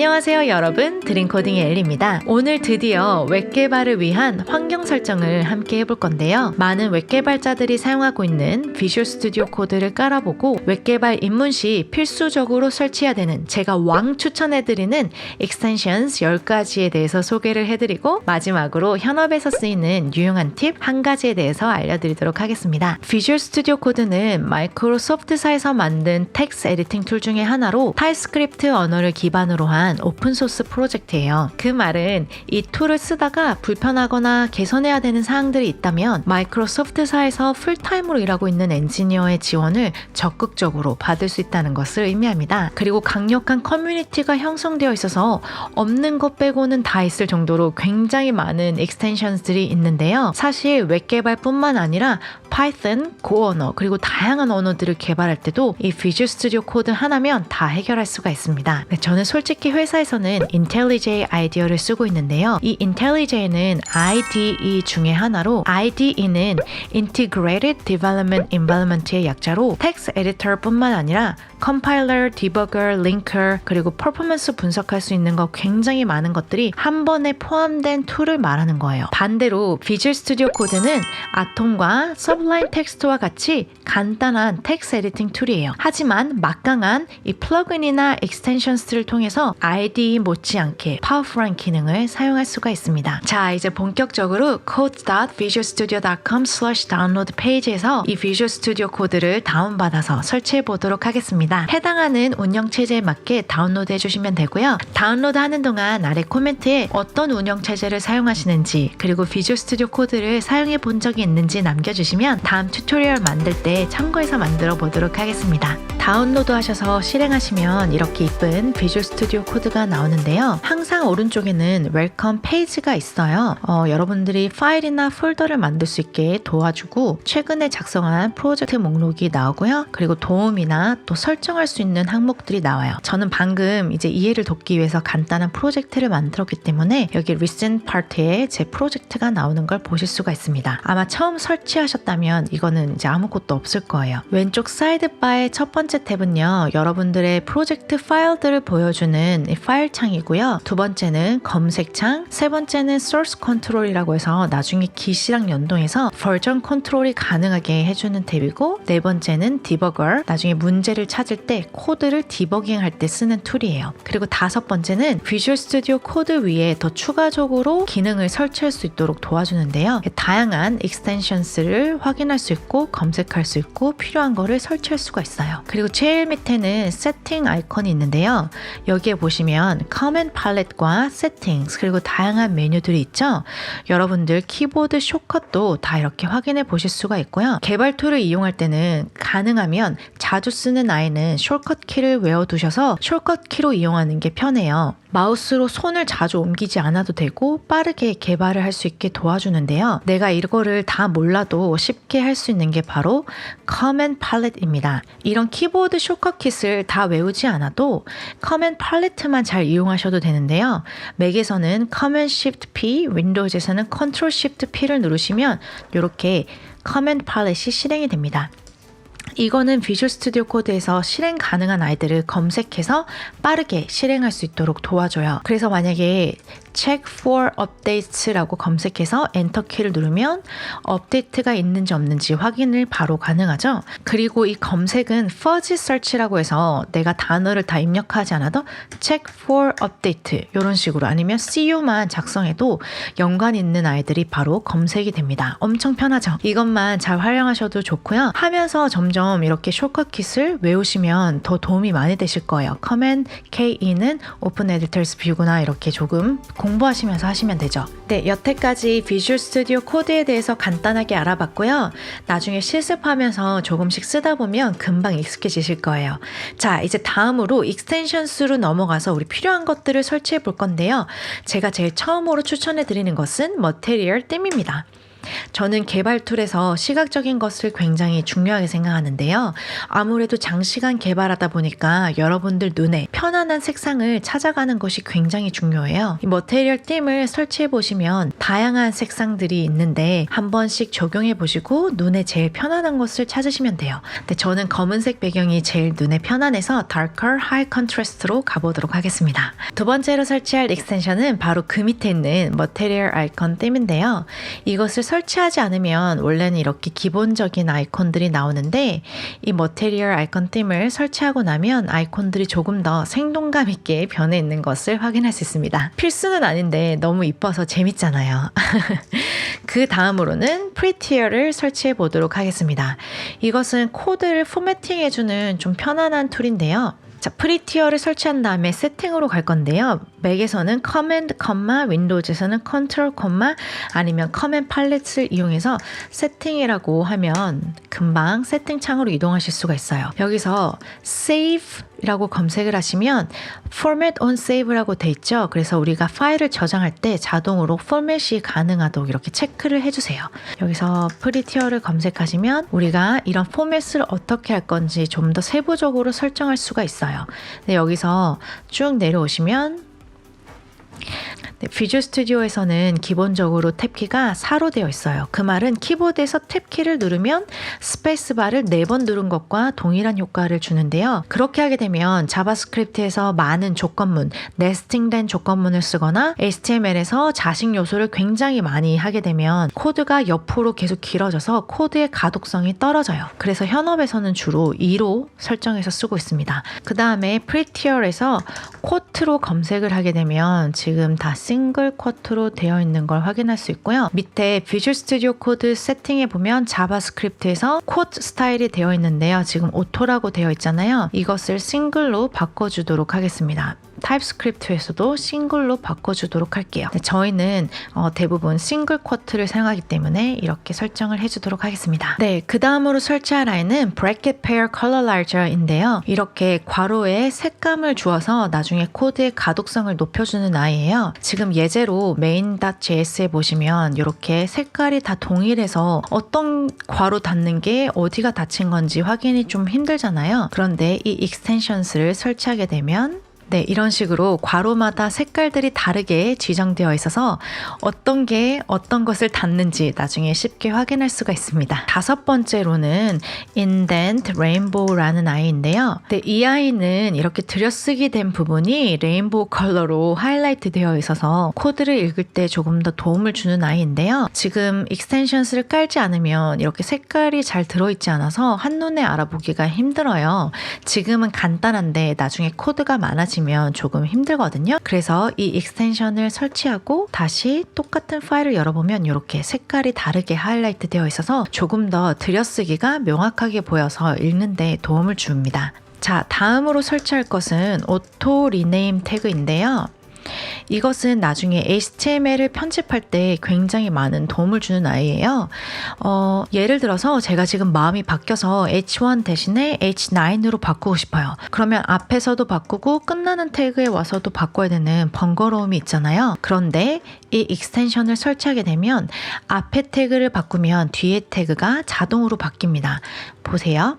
안녕하세요 여러분 드림코딩의 엘리입니다. 오늘 드디어 웹 개발을 위한 환경 설정을 함께 해볼 건데요. 많은 웹 개발자들이 사용하고 있는 비주얼 스튜디오 코드를 깔아보고 웹 개발 입문 시 필수적으로 설치해야 되는 제가 왕 추천해드리는 extensions 10가지에 대해서 소개를 해드리고 마지막으로 현업에서 쓰이는 유용한 팁 한 가지에 대해서 알려드리도록 하겠습니다. 비주얼 스튜디오 코드는 마이크로소프트사에서 만든 텍스트 에디팅 툴 중에 하나로 타입스크립트 언어를 기반으로 한 오픈소스 프로젝트예요. 그 말은 이 툴을 쓰다가 불편하거나 개선해야 되는 사항들이 있다면 마이크로소프트사에서 풀타임으로 일하고 있는 엔지니어의 지원을 적극적으로 받을 수 있다는 것을 의미합니다. 그리고 강력한 커뮤니티가 형성되어 있어서 없는 것 빼고는 다 있을 정도로 굉장히 많은 익스텐션들이 있는데요. 사실 웹 개발뿐만 아니라 파이썬, 고 언어, 그리고 다양한 언어들을 개발할 때도 이 비주얼 스튜디오 코드 하나면 다 해결할 수가 있습니다. 네, 저는 솔직히 회사에서는 IntelliJ 아이디어를 쓰고 있는데요. 이 IntelliJ는 IDE 중에 하나로 IDE는 Integrated Development Environment의 약자로 텍스트 에디터뿐만 아니라 컴파일러, 디버거, 링커, 그리고 퍼포먼스 분석할 수 있는 거 굉장히 많은 것들이 한 번에 포함된 툴을 말하는 거예요. 반대로 비주얼 스튜디오 코드는 아톰과 서블라임 텍스트와 같이 간단한 텍스트 에디팅 툴이에요. 하지만 막강한 이 플러그인이나 익스텐션스를 통해서 IDE 못지않게 파워풀한 기능을 사용할 수가 있습니다. 자, 이제 본격적으로 code.visualstudio.com download 페이지에서 이 비주얼 스튜디오 코드를 다운받아서 설치해 보도록 하겠습니다. 해당하는 운영 체제에 맞게 다운로드 해주시면 되고요. 다운로드 하는 동안 아래 코멘트에 어떤 운영 체제를 사용하시는지 그리고 비주얼 스튜디오 코드를 사용해 본 적이 있는지 남겨주시면 다음 튜토리얼 만들 때 참고해서 만들어 보도록 하겠습니다. 다운로드 하셔서 실행하시면 이렇게 이쁜 비주얼 스튜디오 코드가 나오는데요. 항상 오른쪽에는 웰컴 페이지가 있어요. 어, 여러분들이 파일이나 폴더를 만들 수 있게 도와주고 최근에 작성한 프로젝트 목록이 나오고요. 그리고 도움이나 또 설정할 수 있는 항목들이 나와요. 저는 방금 이제 이해를 돕기 위해서 간단한 프로젝트를 만들었기 때문에 여기 recent 파트에 제 프로젝트가 나오는 걸 보실 수가 있습니다. 아마 처음 설치하셨다면 이거는 이제 아무것도 없을 거예요. 왼쪽 사이드바의 첫 번째 탭은요, 여러분들의 프로젝트 파일들을 보여주는 이 파일 창이고요. 두 번째는 검색창, 세 번째는 source control이라고 해서 나중에 기시랑 연동해서 버전 컨트롤이 가능하게 해주는 탭이고, 네 번째는 디버거, 나중에 문제를 찾을 때 코드를 디버깅 할 때 쓰는 툴이에요. 그리고 다섯 번째는 비주얼 스튜디오 코드 위에 더 추가적으로 기능을 설치할 수 있도록 도와주는데요. 다양한 익스텐션스를 확인할 수 있고 검색할 수 있고 필요한 거를 설치할 수가 있어요. 그리고 제일 밑에는 세팅 아이콘이 있는데요. 여기에 보시면 커맨 팔렛과 세팅스 그리고 다양한 메뉴들이 있죠. 여러분들 키보드 쇼컷도 다 이렇게 확인해 보실 수가 있고요. 개발 툴을 이용할 때는 가능하면 자주 쓰는 아이는 숄컷 키를 외워 두셔서 숄컷 키로 이용하는 게 편해요. 마우스로 손을 자주 옮기지 않아도 되고 빠르게 개발을 할 수 있게 도와주는데요. 내가 이거를 다 몰라도 쉽게 할 수 있는 게 바로 커맨 팔렛입니다. 이런 키보드 쇼컷 킷을 다 외우지 않아도 커맨 팔레트만 잘 이용하셔도 되는데요. 맥에서는 커맨 시프트 P, 윈도우즈에서는 컨트롤 시프트 P를 누르시면 이렇게 커맨 팔렛이 실행이 됩니다. 이거는 비주얼 스튜디오 코드에서 실행 가능한 아이들을 검색해서 빠르게 실행할 수 있도록 도와줘요. 그래서 만약에 check for updates라고 검색해서 엔터 키를 누르면 업데이트가 있는지 없는지 확인을 바로 가능하죠. 그리고 이 검색은 fuzzy search라고 해서 내가 단어를 다 입력하지 않아도 check for update 이런 식으로 아니면 CU만 작성해도 연관 있는 아이들이 바로 검색이 됩니다. 엄청 편하죠. 이것만 잘 활용하셔도 좋고요. 하면서 점점 이렇게 쇼컷 킷을 외우시면 더 도움이 많이 되실 거예요. Command KE는 Open Editors View구나 이렇게 조금 공부하시면서 하시면 되죠. 네, 여태까지 비주얼 스튜디오 코드에 대해서 간단하게 알아봤고요. 나중에 실습하면서 조금씩 쓰다 보면 금방 익숙해지실 거예요. 자, 이제 다음으로 익스텐션 수로 넘어가서 우리 필요한 것들을 설치해 볼 건데요. 제가 제일 처음으로 추천해 드리는 것은 머테리얼 댐입니다. 저는 개발 툴에서 시각적인 것을 굉장히 중요하게 생각하는데요. 아무래도 장시간 개발하다 보니까 여러분들 눈에 편안한 색상을 찾아가는 것이 굉장히 중요해요. 이 머테리얼 띠을 설치해 보시면 다양한 색상들이 있는데 한 번씩 적용해 보시고 눈에 제일 편안한 것을 찾으시면 돼요. 근데 저는 검은색 배경이 제일 눈에 편안해서 darker high contrast로 가보도록 하겠습니다. 두 번째로 설치할 익스텐션은 바로 그 밑에 있는 머테리얼 아이콘 띠인데요. 이것을 설치하지 않으면 원래는 이렇게 기본적인 아이콘들이 나오는데 이 머테리얼 아이콘 띠을 설치하고 나면 아이콘들이 조금 더 생동감 있게 변해 있는 것을 확인할 수 있습니다. 필수는 아닌데 너무 이뻐서 재밌잖아요. 그 다음으로는 프리티어를 설치해 보도록 하겠습니다. 이것은 코드를 포매팅해주는 좀 편안한 툴인데요. 자, 프리티어를 설치한 다음에 세팅으로 갈 건데요. 맥에서는 커맨드 컴마, 윈도우즈에서는 컨트롤 컴마 아니면 커맨 팔렛을 이용해서 세팅이라고 하면 금방 세팅 창으로 이동하실 수가 있어요. 여기서 save 이라고 검색을 하시면 format on save라고 돼 있죠. 그래서 우리가 파일을 저장할 때 자동으로 포맷이 가능하도록 이렇게 체크를 해주세요. 여기서 프리티어를 검색하시면 우리가 이런 포맷을 어떻게 할 건지 좀 더 세부적으로 설정할 수가 있어요. 네, 여기서 쭉 내려오시면 네, 비주얼 스튜디오에서는 기본적으로 탭키가 4로 되어 있어요. 그 말은 키보드에서 탭키를 누르면 스페이스바를 4번 누른 것과 동일한 효과를 주는데요. 그렇게 하게 되면 자바스크립트에서 많은 조건문, 네스팅된 조건문을 쓰거나 HTML에서 자식 요소를 굉장히 많이 하게 되면 코드가 옆으로 계속 길어져서 코드의 가독성이 떨어져요. 그래서 현업에서는 주로 2로 설정해서 쓰고 있습니다. 그 다음에 프리티어에서 코트로 검색을 하게 되면 지금 다 싱글 쿼트로 되어 있는 걸 확인할 수 있고요. 밑에 비주얼 스튜디오 코드 세팅에 보면 자바스크립트에서 코드 스타일이 되어 있는데요. 지금 오토라고 되어 있잖아요. 이것을 싱글로 바꿔주도록 하겠습니다. 타입스크립트에서도 싱글로 바꿔주도록 할게요. 네, 저희는 어, 대부분 싱글 쿼트를 사용하기 때문에 이렇게 설정을 해주도록 하겠습니다. 네, 그 다음으로 설치할 아이는 Bracket Pair Color Larger인데요. 이렇게 괄호에 색감을 주어서 나중에 코드의 가독성을 높여주는 아이예요. 지금 예제로 main.js에 보시면 이렇게 색깔이 다 동일해서 어떤 괄호 닫는 게 어디가 닫힌 건지 확인이 좀 힘들잖아요. 그런데 이 extensions를 설치하게 되면 네, 이런 식으로 괄호마다 색깔들이 다르게 지정되어 있어서 어떤 게 어떤 것을 닫는지 나중에 쉽게 확인할 수가 있습니다. 다섯 번째로는 indent rainbow라는 아이인데요. 네, 이 아이는 이렇게 들여쓰기 된 부분이 레인보우 컬러로 하이라이트 되어 있어서 코드를 읽을 때 조금 더 도움을 주는 아이인데요. 지금 익스텐션스를 깔지 않으면 이렇게 색깔이 잘 들어있지 않아서 한눈에 알아보기가 힘들어요. 지금은 간단한데 나중에 코드가 많아지면 보시면 조금 힘들거든요. 그래서 이 익스텐션을 설치하고 다시 똑같은 파일을 열어보면 이렇게 색깔이 다르게 하이라이트 되어 있어서 조금 더 들여쓰기가 명확하게 보여서 읽는데 도움을 줍니다. 자, 다음으로 설치할 것은 오토 리네임 태그인데요. 이것은 나중에 HTML을 편집할 때 굉장히 많은 도움을 주는 아이예요. 어, 예를 들어서 제가 지금 마음이 바뀌어서 H1 대신에 H9으로 바꾸고 싶어요. 그러면 앞에서도 바꾸고 끝나는 태그에 와서도 바꿔야 되는 번거로움이 있잖아요. 그런데 이 익스텐션을 설치하게 되면 앞에 태그를 바꾸면 뒤에 태그가 자동으로 바뀝니다. 보세요.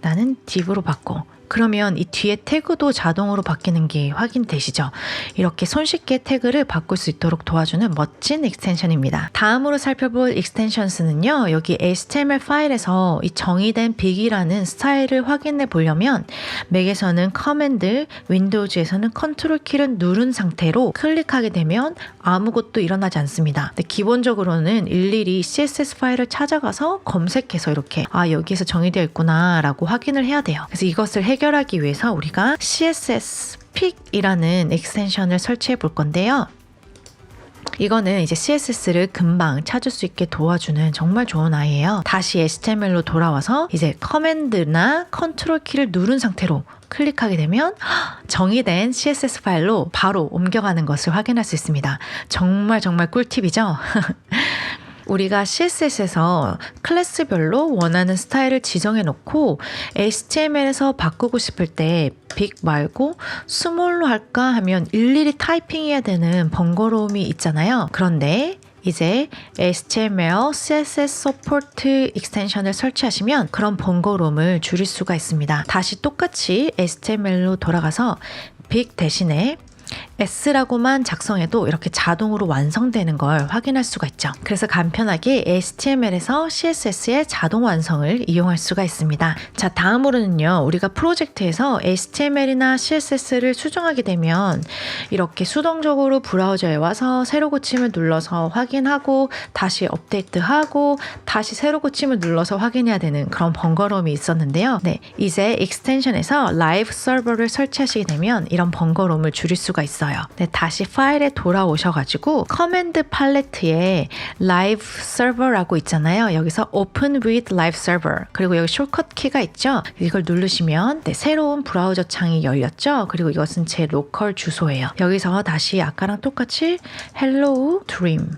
나는 div로 바꿔. 그러면 이 뒤에 태그도 자동으로 바뀌는 게 확인되시죠? 이렇게 손쉽게 태그를 바꿀 수 있도록 도와주는 멋진 익스텐션입니다. 다음으로 살펴볼 익스텐션스는요. 여기 HTML 파일에서 이 정의된 빅이라는 스타일을 확인해 보려면 맥에서는 커맨드, 윈도우즈에서는 컨트롤 키를 누른 상태로 클릭하게 되면 아무것도 일어나지 않습니다. 기본적으로는 일일이 CSS 파일을 찾아가서 검색해서 이렇게 아 여기에서 정의되어 있구나 라고 확인을 해야 돼요. 그래서 이것을 해 해결하기 위해서 우리가 CSS 픽이라는 익스텐션을 설치해 볼 건데요. 이거는 이제 CSS를 금방 찾을 수 있게 도와주는 정말 좋은 아이예요. 다시 HTML로 돌아와서 이제 커맨드나 컨트롤 키를 누른 상태로 클릭하게 되면 정의된 CSS 파일로 바로 옮겨가는 것을 확인할 수 있습니다. 정말 정말 꿀팁이죠? 우리가 CSS에서 클래스별로 원하는 스타일을 지정해 놓고 HTML에서 바꾸고 싶을 때 빅 말고 스몰로 할까 하면 일일이 타이핑해야 되는 번거로움이 있잖아요. 그런데 이제 HTML, CSS 서포트 익스텐션을 설치하시면 그런 번거로움을 줄일 수가 있습니다. 다시 똑같이 HTML로 돌아가서 빅 대신에 S라고만 작성해도 이렇게 자동으로 완성되는 걸 확인할 수가 있죠. 그래서 간편하게 HTML에서 CSS의 자동 완성을 이용할 수가 있습니다. 자, 다음으로는요. 우리가 프로젝트에서 HTML이나 CSS를 수정하게 되면 이렇게 수동적으로 브라우저에 와서 새로 고침을 눌러서 확인하고 다시 업데이트하고 다시 새로 고침을 눌러서 확인해야 되는 그런 번거로움이 있었는데요. 네, 이제 익스텐션에서 라이브 서버를 설치하시게 되면 이런 번거로움을 줄일 수가 있어요. 네, 다시 파일에 돌아오셔가지고 커맨드 팔레트에 라이브 서버라고 있잖아요. 여기서 Open with Live Server 그리고 여기 숏컷 키가 있죠. 이걸 누르시면 네, 새로운 브라우저 창이 열렸죠. 그리고 이것은 제 로컬 주소예요. 여기서 다시 아까랑 똑같이 Hello Dream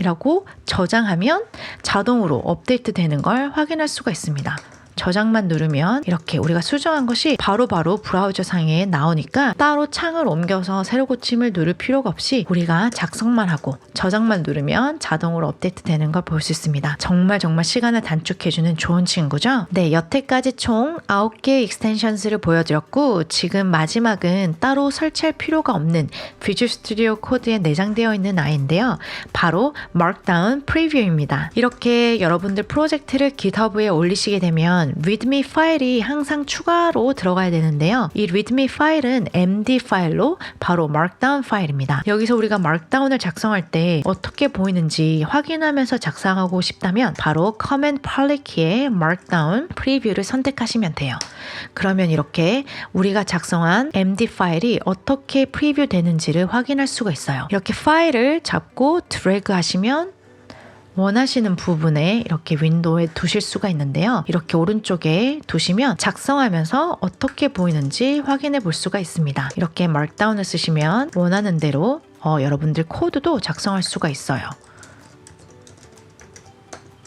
이라고 저장하면 자동으로 업데이트 되는 걸 확인할 수가 있습니다. 저장만 누르면 이렇게 우리가 수정한 것이 바로 바로 브라우저 상에 나오니까 따로 창을 옮겨서 새로 고침을 누를 필요가 없이 우리가 작성만 하고 저장만 누르면 자동으로 업데이트 되는 걸 볼 수 있습니다. 정말 정말 시간을 단축해주는 좋은 친구죠? 네, 여태까지 총 9개의 익스텐션스를 보여드렸고 지금 마지막은 따로 설치할 필요가 없는 비주얼 스튜디오 코드에 내장되어 있는 아이인데요. 바로 Markdown 프리뷰입니다. 이렇게 여러분들 프로젝트를 GitHub에 올리시게 되면 readme 파일이 항상 추가로 들어가야 되는데요. 이 readme 파일은 MD 파일로 바로 Markdown 파일입니다. 여기서 우리가 Markdown을 작성할 때 어떻게 보이는지 확인하면서 작성하고 싶다면 바로 Command Palette 키의 Markdown 프리뷰를 선택하시면 돼요. 그러면 이렇게 우리가 작성한 MD 파일이 어떻게 프리뷰 되는지를 확인할 수가 있어요. 이렇게 파일을 잡고 드래그 하시면 원하시는 부분에 이렇게 윈도우에 두실 수가 있는데요. 이렇게 오른쪽에 두시면 작성하면서 어떻게 보이는지 확인해 볼 수가 있습니다. 이렇게 마크다운을 쓰시면 원하는 대로 어, 여러분들 코드도 작성할 수가 있어요.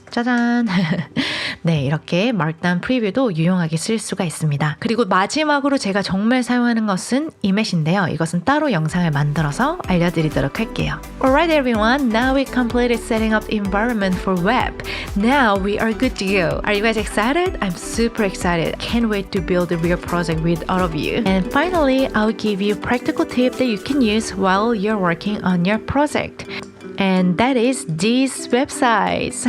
짜잔. 네, 이렇게 말단 프리뷰도 유용하게 쓸 수가 있습니다. 그리고 마지막으로 제가 정말 사용하는 것은 이맷인데요. 이것은 따로 영상을 만들어서 알려드리도록 할게요. Alright everyone, now we completed setting up the environment for web. Now we are good to go. Are you guys excited? I'm super excited. Can't wait to build a real project with all of you. And finally, I'll give you practical tip that you can use while you're working on your project. And that is these websites.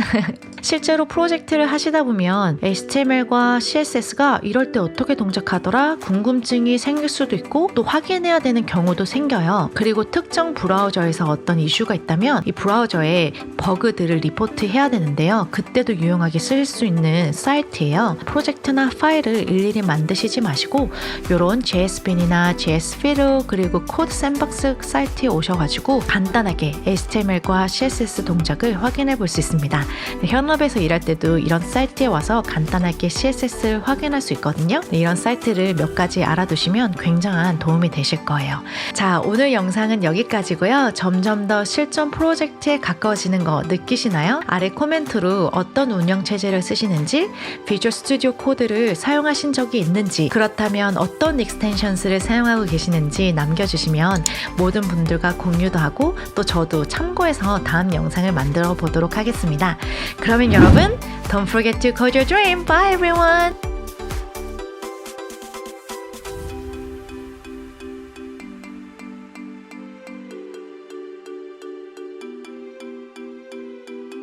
실제로 프로젝트를 하시다 보면 HTML과 CSS가 이럴 때 어떻게 동작하더라 궁금증이 생길 수도 있고 또 확인해야 되는 경우도 생겨요. 그리고 특정 브라우저에서 어떤 이슈가 있다면 이 브라우저에 버그들을 리포트해야 되는데요. 그때도 유용하게 쓸수 있는 사이트예요. 프로젝트나 파일을 일일이 만드시지 마시고 이런 JSBin이나 JSFiddle 그리고 코드 샌박스 사이트에 오셔가지고 간단하게 HTML과 CSS 동작을 확인해 볼 수 있습니다. 네, 현업에서 일할 때도 이런 사이트에 와서 간단하게 CSS를 확인할 수 있거든요. 네, 이런 사이트를 몇 가지 알아두시면 굉장한 도움이 되실 거예요. 자, 오늘 영상은 여기까지고요. 점점 더 실전 프로젝트에 가까워지는 거 느끼시나요? 아래 코멘트로 어떤 운영 체제를 쓰시는지, 비주얼 스튜디오 코드를 사용하신 적이 있는지, 그렇다면 어떤 익스텐션스를 사용하고 계시는지 남겨주시면 모든 분들과 공유도 하고 또 저도 참고해서 다음 영상을 만들어 보도록 하겠습니다. 그러면 여러분, don't forget to code your dream. Bye everyone!